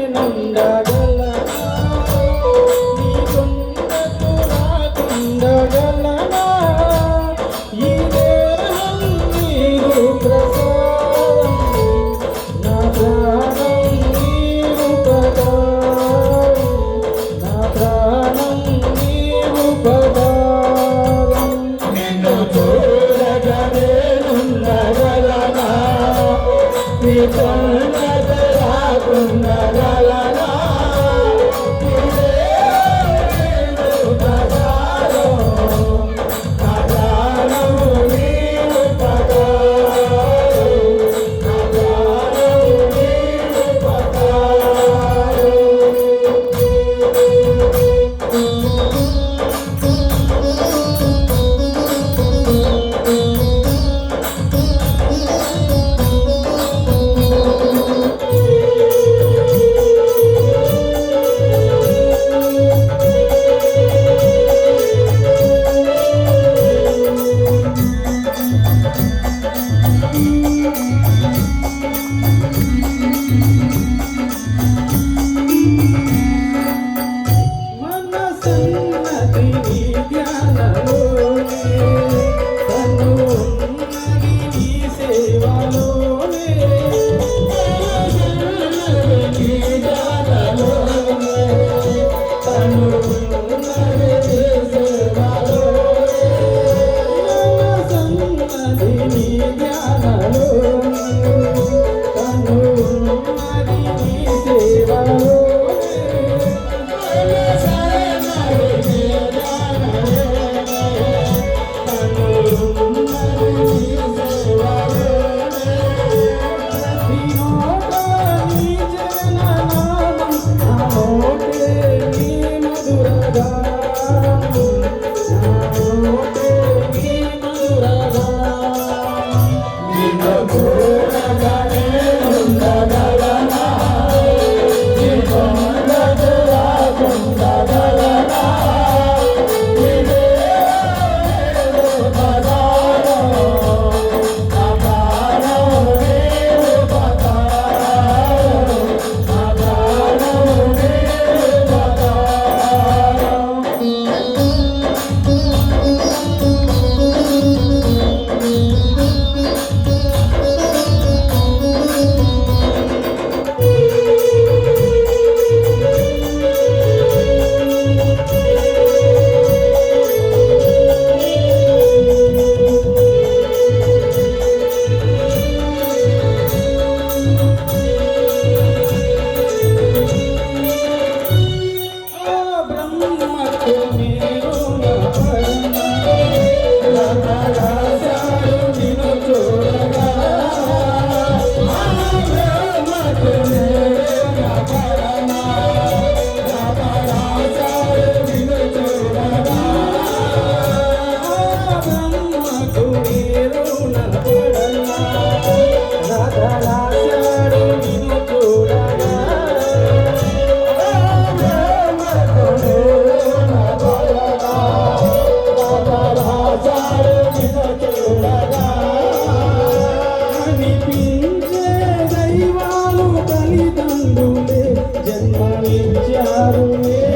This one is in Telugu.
నేనుండగల నీకుండకు నాకుండగలనా ఈ దేహం నీరు ప్రసాదం నా ప్రాణం నీరు పదారం నా ప్రాణం నీరు పదారం నిన్ను చూడగ నేనుండగలనా నీకు జన్మనిచ్చారు